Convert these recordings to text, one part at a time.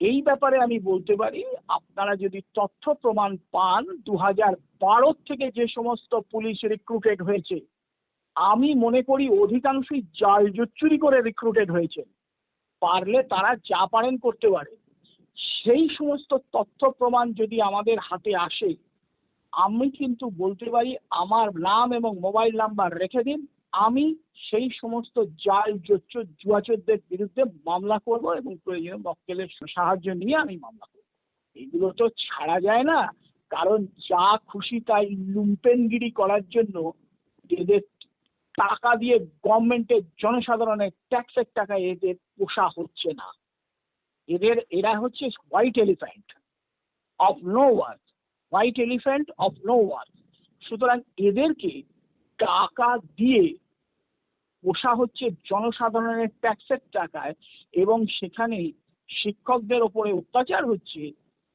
এই ব্যাপারে আমি বলতে পারি, আপনারা যদি তথ্য প্রমাণ পান দু হাজার বারো থেকে যে সমস্ত পুলিশ রিক্রুটেড হয়েছে, আমি মনে করি অধিকাংশই জাল জুচ্চুরি করে রিক্রুটেড হয়েছে। পারলে তারা যা পারেন করতে পারে। সেই সমস্ত তথ্য প্রমাণ যদি আমাদের হাতে আসে, আমি কিন্তু বলতে পারি আমার নাম এবং মোবাইল নাম্বার রেখে দিন আমি সেই সমস্ত জাল জোচ্চর জুয়াচোরদের বিরুদ্ধে মামলা করব এবং প্রয়োজনে মক্কেলের সাহায্য নিয়ে আমি মামলা করব। এগুলো তো ছাড়া যায় না। কারণ যা খুশি তাই লুম্পেনগিরি করার জন্য এদের টাকা দিয়ে গভর্নমেন্টের জনসাধারণের ট্যাক্সের টাকা এদের পোষা হচ্ছে না। এদের, এরা হচ্ছে white elephant of no work white elephant of no work সুতরাং এদেরকে টাকা দিয়ে পোষা হচ্ছে জনসাধারণের ট্যাক্সের টাকায় এবং সেখানে শিক্ষকদের ওপরে অত্যাচার হচ্ছে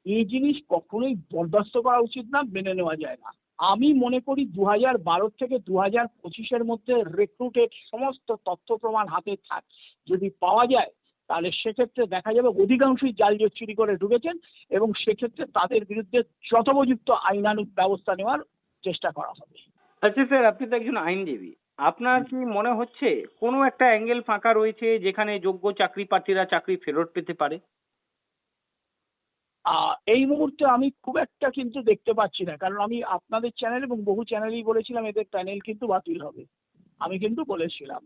এই জিনিস কখনোই বরদাস্ত করা উচিত না, মেনে নেওয়া যায় না। আমি মনে করি দু হাজার বারো থেকে দু হাজার পঁচিশের মধ্যে রেক্রুটেড সমস্ত তথ্য প্রমাণ হাতে থাক। যদি পাওয়া যায়, তাহলে সেক্ষেত্রে দেখা যাবে অধিকাংশই জাল চুরি করে ঢুকেছেন এবং সেক্ষেত্রে তাদের বিরুদ্ধে যথোপযুক্ত আইনানুগ ব্যবস্থা নেওয়ার চেষ্টা করা হবে। আচ্ছা স্যার, আপনি তো একজন আইনজীবী। আপনার কি মনে হচ্ছে কোনো একটা অ্যাঙ্গেল ফাঁকা রয়েছে যেখানে যোগ্য চাকরি প্রার্থীরা চাকরি ফেরত পেতে পারে? এই মুহূর্তে আমি খুব একটা কিন্তু দেখতে পাচ্ছি না, কারণ আমি আপনাদের চ্যানেল এবং বহু চ্যানেলেই বলেছিলাম এদের প্যানেল কিন্তু বাতিল হবে। আমি কিন্তু বলেছিলাম।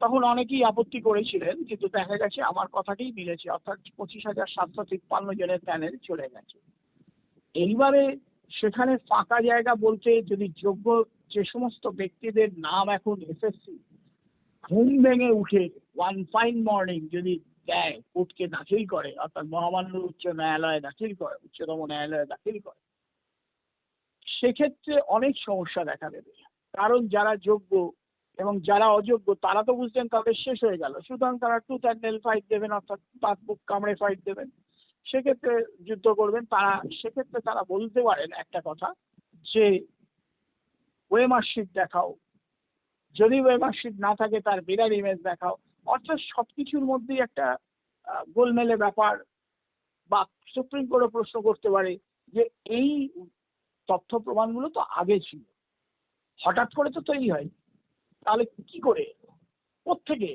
তখন অনেকেই আপত্তি করেছিলেন, কিন্তু দেখা গেছে আমার কথাটাই মিলেছে, অর্থাৎ পঁচিশ হাজার সাতশো তিপ্পান্ন জনের প্যানেল চলে গেছে। এইবারে সেখানে ফাঁকা জায়গা বলতে যদি যোগ্য যে সমস্ত ব্যক্তিদের নাম এখন এসএসসি ঘুম ভেঙে উঠে ওয়ান ফাইন মর্নিং যদি দেয়, কোর্টকে দাখিল করে, অর্থাৎ মহামান্য উচ্চ ন্যায়ালয়ে দাখিল করে, উচ্চতম ন্যায়ালয়ে দাখিল করে, সেক্ষেত্রে অনেক সমস্যা দেখা দেবে। কারণ যারা যোগ্য এবং যারা অযোগ্য, তারা তো বুঝলেন তাদের শেষ হয়ে গেল। সুতরাং তারা টুথ অ্যান্ড নেল ফাইট দেবেন, অর্থাৎ পাত বুক কামড়ে ফাইট দেবেন। সেক্ষেত্রে যুদ্ধ করবেন, তারা, সেক্ষেত্রে তারা বলতে পারেন একটা কথা যে ওয়ে মার্কশিট দেখাও। যদি ওয়ে মার্কশিট না থাকে, তার বিরাট ইমেজ দেখাও। অর্থাৎ সবকিছুর মধ্যেই একটা গোলমেলে ব্যাপার বা সুপ্রিম কোর্টও প্রশ্ন করতে পারে যে, এই তথ্য প্রমাণগুলো তো আগে ছিল। হঠাৎ করে তো তৈরি হয় তাহলে কি করে কোথেকে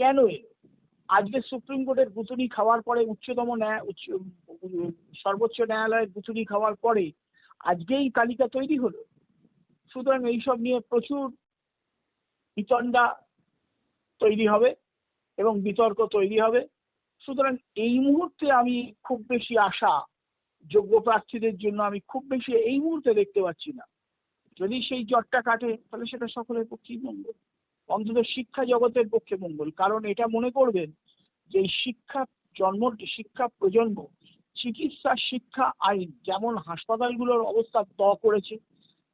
কেন এলো? আজকে সুপ্রিম কোর্টের গুতুনি খাওয়ার পরে উচ্চতম ন্যায়, উচ্চ সর্বোচ্চ ন্যায়ালয়ের গুতুনি খাওয়ার পরে আজকেই তালিকা তৈরি হলো? সুতরাং এইসব নিয়ে প্রচুর বিতণ্ডা তৈরি হবে এবং বিতর্ক তৈরি হবে। সুতরাং এই মুহূর্তে আমি খুব বেশি আশা যোগ্য প্রার্থীদের জন্য আমি খুব বেশি এই মুহূর্তে দেখতে পাচ্ছি না। যদি সেই জটটা কাটে, তাহলে সেটা সকলের পক্ষেই মঙ্গল। অন্তত শিক্ষা জগতের পক্ষে মঙ্গল। কারণ এটা মনে করবেন যে শিক্ষা জন্ম, শিক্ষা প্রজন্ম, চিকিৎসা, শিক্ষা আইন যেমন হাসপাতালগুলোর অবস্থা দ করেছে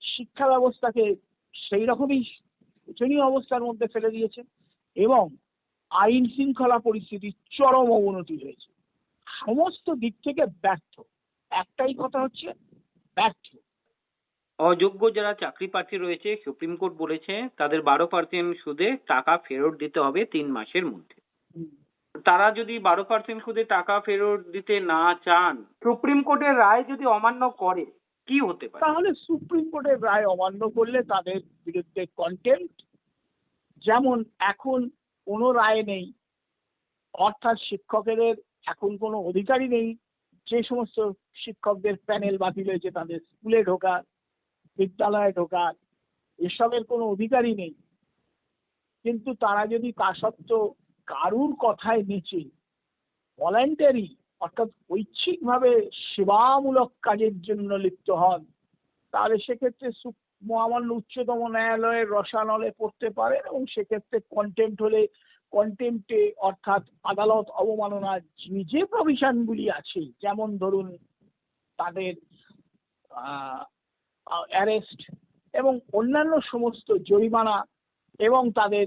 শিক্ষা ব্যবস্থাকে সেই রকমই শোচনীয় অবস্থার মধ্যে ফেলে দিয়েছে এবং আইন শৃঙ্খলা পরিস্থিতির চরম অবনতি হয়েছে। সমস্ত দিক থেকে ব্যর্থ। একটাই কথা হচ্ছে, ব্যর্থ। অযোগ্য যারা চাকরি প্রার্থী রয়েছে, সুপ্রিম কোর্ট বলেছে তাদের বারো পার্সেন্ট সুদে টাকা ফেরত দিতে হবে তিন মাসের মধ্যে। তারা যদি বারো পার্সেন্ট সুদে টাকা ফেরত দিতে না চান, সুপ্রিম কোর্টের রায় যদি অমান্য করে কি হতে পারে? তাহলে সুপ্রিম কোর্টের রায় অমান্য করলে তাদের বিরুদ্ধে কন্টেম্প যেমন এখন কোনো রায় নেই, অর্থাৎ শিক্ষকেদের এখন কোনো অধিকারই নেই, যে সমস্ত শিক্ষকদের প্যানেল বাতিল হয়েছে, তাদের স্কুলে ঢোকার বিদ্যালয়ে ঢোকার এসবের কোনো অধিকারই নেই। কিন্তু তারা যদি তা সত্ত্বেও কারুর কথায় নিচে ভলেন্টারি অর্থাৎ ঐচ্ছিকভাবে সেবামূলক কাজের জন্য লিপ্ত হন, তাহলে সেক্ষেত্রে মহামান্য উচ্চতম ন্যায়ালয়ের রসানলে পড়তে পারেন এবং সেক্ষেত্রে কন্টেম্প হলে কন্টেন্টে অর্থাৎ আদালত অবমাননার যে যে প্রভিশনগুলি আছে, যেমন ধরুন তাদের অ্যারেস্ট এবং অন্যান্য সমস্ত জরিমানা এবং তাদের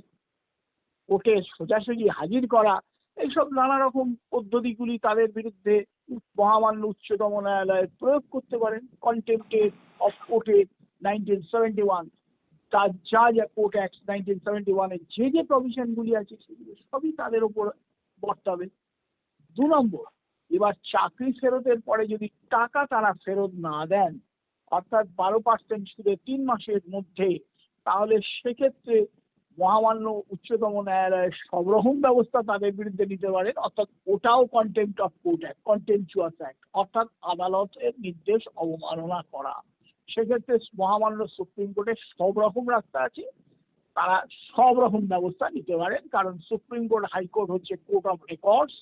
কোর্টে সোজাসুজি হাজির করা এইসব নানা রকম পদ্ধতিগুলি তাদের বিরুদ্ধে মহামান্য উচ্চতম ন্যায়ালয়ে প্রয়োগ করতে পারেন। কন্টেম্পটের অফ কোর্টে নাইনটিন সেভেন্টি ওয়ান তার যা যা কোর্ট অ্যাক্ট নাইনটিন সেভেন্টি ওয়ানের যে যে প্রভিশনগুলি আছে সেগুলো সবই তাদের ওপর বর্তাবে। দু নম্বর, এবার চাকরি ফেরতের পরে যদি টাকা তারা ফেরত না দেন, অর্থাৎ বারো পার্সেন্ট সুদে তিন মাসের মধ্যে, তাহলে সেক্ষেত্রে মহামান্য উচ্চতম ন্যায়ালয়ের সব রকম ব্যবস্থা তাদের বিরুদ্ধে নিতে পারেন, অর্থাৎ ওটাও contempt of court act contemptuous act অর্থাৎ আদালতের নির্দেশ অবমাননা করা। সেক্ষেত্রে মহামান্য সুপ্রিম কোর্টের সব রকম রাস্তা আছে, তারা সব রকম ব্যবস্থা নিতে পারেন, কারণ সুপ্রিম কোর্ট, হাইকোর্ট হচ্ছে কোর্ট অফ রেকর্ডস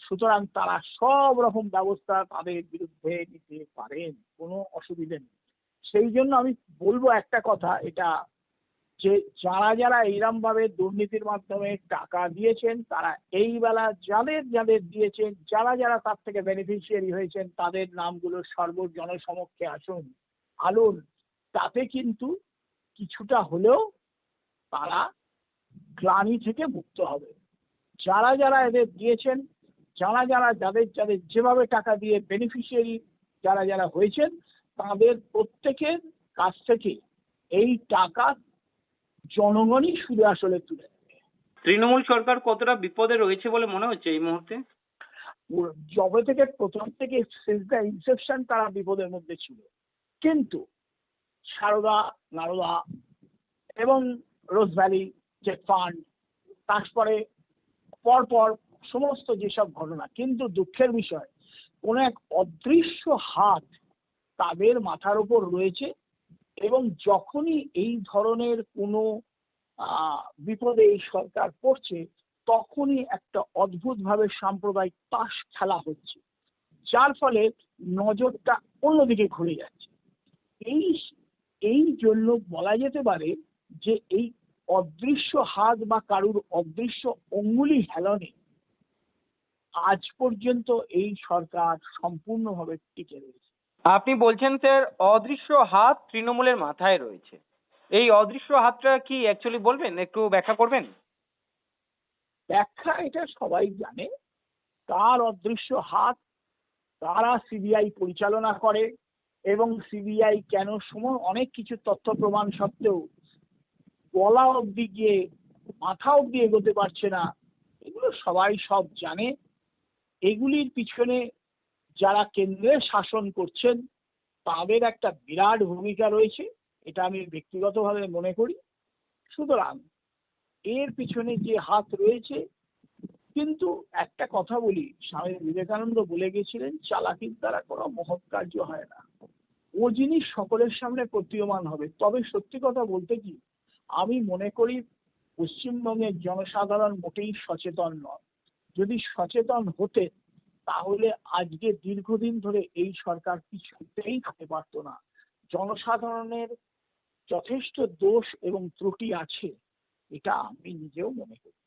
সুতরাং তারা সব রকম ব্যবস্থা তাদের বিরুদ্ধে নিতে পারেন, কোনো অসুবিধে নেই। সেই জন্য আমি বলব একটা কথা, এটা যে যারা যারা এইরকম ভাবে দুর্নীতির মাধ্যমে টাকা দিয়েছেন, তারা এই বেলা যাদের যাদের দিয়েছেন, যারা যারা তার থেকে বেনিফিশিয়ারি হয়েছেন, তাদের নামগুলো সর্ব জনসমক্ষে আসুন আলুন তাতে কিন্তু কিছুটা হলেও তারা গ্লানি থেকে মুক্ত হবে। যারা যারা এদের দিয়েছেন, যারা যারা যাদের যাদের যেভাবে টাকা দিয়ে বেনিফিশিয়ারি যারা যারা হয়েছেন, তাদের প্রত্যেকের কাছ থেকে এই টাকা জনগণই সুদে আসলে তুলে তৃণমূল সরকার কতটা বিপদে রয়েছে বলে মনে হচ্ছে এই মুহূর্তে? যবে থেকে প্রথম থেকে দ্য ইনসেপশন তারা বিপদের মধ্যে ছিল। কিন্তু সারদা নারদা এবং রোজ ভ্যালি যে ফান্ড তারপরে পরপর সমস্ত যেসব ঘটনা কিন্তু দুঃখের বিষয় কোন এক অদৃশ্য হাত তাদের মাথার উপর রয়েছে এবং যখনই এই ধরনের কোনো বিপদে এই সরকার পড়ছে, তখনই একটা অদ্ভুতভাবে সাম্প্রদায়িক তাস খেলা হচ্ছে। যার ফলে নজরটা অন্যদিকে ঘুরে যাচ্ছে। এই এই জন্য বলা যেতে পারে যে এই অদৃশ্য হাত বা কারুর অদৃশ্য অঙ্গুলি হেলনে আজ পর্যন্ত এই সরকার সম্পূর্ণভাবে টিকে রয়েছে। আপনি বলছেন, স্যার, অদৃশ্য হাত তৃণমূলের মাথায় রয়েছে। এই অদৃশ্য হাতটা কি অ্যাকচুয়ালি বলবেন? একটু ব্যাখ্যা করবেন? ব্যাখ্যা এটা সবাই জানে। তার অদৃশ্য হাত তারা সিবিআই পরিচালনা করে এবং সিবিআই কেন সময় অনেক কিছু তথ্য প্রমাণ সত্ত্বেও গলা অব্দি গিয়ে, মাথা অব্দি এগোতে পারছে না। এগুলো সবাই সব জানে। এগুলির পিছনে যারা কেন্দ্রে শাসন করছেন, তাদের একটা বিরাট ভূমিকা রয়েছে, এটা আমি ব্যক্তিগতভাবে মনে করি। সুতরাং এর পিছনে যে হাত রয়েছে, কিন্তু একটা কথা বলি, স্বামী বিবেকানন্দ বলে গেছিলেন, চালাকির দ্বারা কোনো মহৎ কার্য হয় না। ও জিনিস সকলের সামনে প্রতীয়মান হবে। তবে সত্যি কথা বলতে কি, আমি মনে করি পশ্চিমবঙ্গের জনসাধারণ মোটেই সচেতন নয় যদি সচেতন হতে তাহলে আজকে দীর্ঘদিন ধরে এই সরকার কিছুতেই খেতে পারতো না। জনসাধারণের যথেষ্ট দোষ এবং ত্রুটি আছে, এটা আমি নিজেও মনে করি।